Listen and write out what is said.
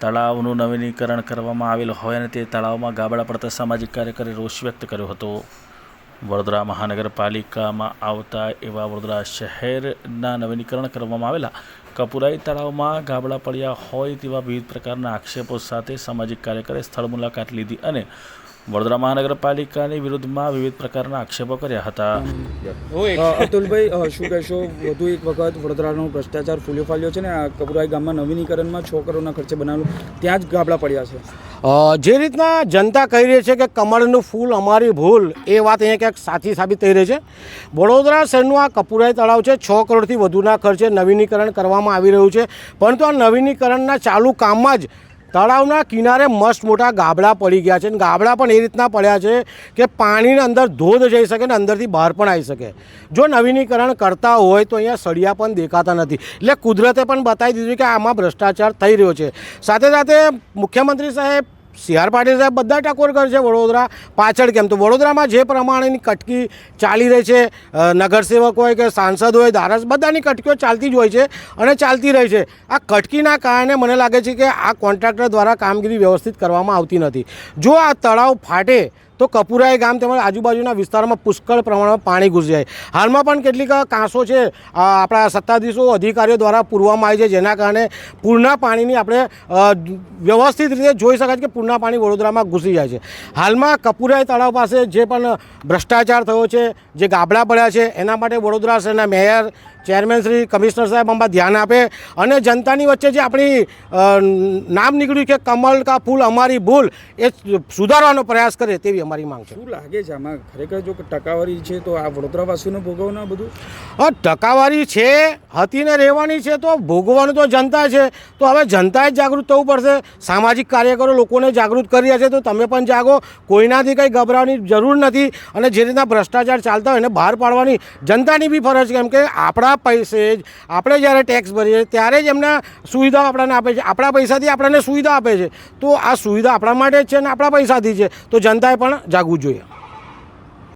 તળાવનું નવીનીકરણ કરવામાં આવેલ હોય અને તે તળાવમાં ગાબડા પડતા સામાજિક કાર્યકરે રોષ વ્યક્ત કર્યો હતો. વડોદરા મહાનગરપાલિકામાં આવતા એવા વડોદરા શહેરના નવીનીકરણ કરવામાં આવેલા કપુરાઈ તળાવમાં ગાબડા પડ્યા હોય તેવા વિવિધ પ્રકારના આક્ષેપો સાથે સામાજિક કાર્યકરે સ્થળ મુલાકાત લીધી અને વડોદરા મહાનગરપાલિકાની વિરુદ્ધમાં વિવિધ પ્રકારના આક્ષેપો કર્યા હતા. અતુલભાઈ શું કહેશો? વધુ એક વખત વડોદરાનો ભ્રષ્ટાચાર ફૂલ્યો ફાલ્યો છે ને આ કપુરાઈ ગામમાં નવીનીકરણમાં છ કરોડના ખર્ચે બનાવેલું ત્યાં જ ગાબડા પડ્યા છે. જે રીતના જનતા કહી રહી છે કે કમળનું ફૂલ અમારી ભૂલ એ વાત અહીંયા ક્યાંક સાચી સાબિત થઈ રહી છે. વડોદરા શહેરનું આ કપુરાઈ તળાવ છે છ કરોડથી વધુના ખર્ચે નવીનીકરણ કરવામાં આવી રહ્યું છે. પરંતુ આ નવીનીકરણના ચાલુ કામમાં જ તળાવના કિનારે મસ્ત મોટા ગાબડા પડી ગયા છે અને ગાબડા પણ એ રીતના પડ્યા છે કે પાણીની અંદર ધોધ જઈ શકે ને અંદરથી બહાર પણ આવી શકે. જો નવીનીકરણ કરતા હોય તો અહીંયા સળિયા પણ દેખાતા નથી. એટલે કુદરતે પણ બતાવી દીધું કે આમાં ભ્રષ્ટાચાર થઈ રહ્યો છે. સાથે સાથે મુખ્યમંત્રી સાહેબ સી આર પાટીલ સાહેબ બધા ટકોર કરશે વડોદરા પાછળ કેમ? તો વડોદરામાં જે પ્રમાણેની કટકી ચાલી રહી છે નગરસેવક હોય કે સાંસદ હોય ધારાસ બધાની કટકીઓ ચાલતી જ હોય છે અને ચાલતી રહી છે. આ કટકીના કારણે મને લાગે છે કે આ કોન્ટ્રાક્ટર દ્વારા કામગીરી વ્યવસ્થિત કરવામાં આવતી નથી. જો આ તળાવ ફાટે તો કપુરાઈ ગામ તેમજ આજુબાજુના વિસ્તારમાં પુષ્કળ પ્રમાણમાં પાણી ઘૂસી જાય હાલમાં પણ કેટલીક કાંસો છે આપણા સત્તાધીશો અધિકારીઓ દ્વારા પૂરવામાં આવી છે, જેના કારણે પૂરના પાણીની આપણે વ્યવસ્થિત રીતે જોઈ શકાય કે પૂરના પાણી વડોદરામાં ઘૂસી જાય છે. હાલમાં કપુરાઈ તળાવ પાસે જે પણ ભ્રષ્ટાચાર થયો છે, જે ગાબડા પડ્યા છે, એના માટે વડોદરા શહેરના મેયર ચેરમેન શ્રી કમિશનર સાહેબ આમાં ધ્યાન આપે અને જનતાની વચ્ચે જે આપણી નામ નીકળ્યું કે કમલ કા ફૂલ અમારી ભૂલ એ સુધારવાનો પ્રયાસ કરે તેવી અમારી માંગ છે. શું લાગે છે આમાં? ખરેખર જો ટકાવારી છે તો આ વડોદરાવાસીને ભોગવવું બધું? હા ટકાવારી છે હતી ને રહેવાની છે તો ભોગવવાનું તો જનતા છે. તો હવે જનતાએ જાગૃત થવું પડશે. સામાજિક કાર્યકરો લોકોને જાગૃત કરી રહ્યા છે તો તમે પણ જાગો. કોઈનાથી કંઈ ગભરાવાની જરૂર નથી અને જે રીતના ભ્રષ્ટાચાર ચાલતા હોય એને બહાર પાડવાની જનતાની બી ફરજ કેમ કે આપણા પૈસે જ, આપણે જ્યારે ટેક્સ ભરીએ ત્યારે જ એમને સુવિધાઓ આપણને આપે છે. આપણા પૈસાથી આપણને સુવિધા આપે છે. તો આ સુવિધા આપણા માટે જ છે અને આપણા પૈસાથી છે. તો જનતાએ પણ જાગવું જોઈએ.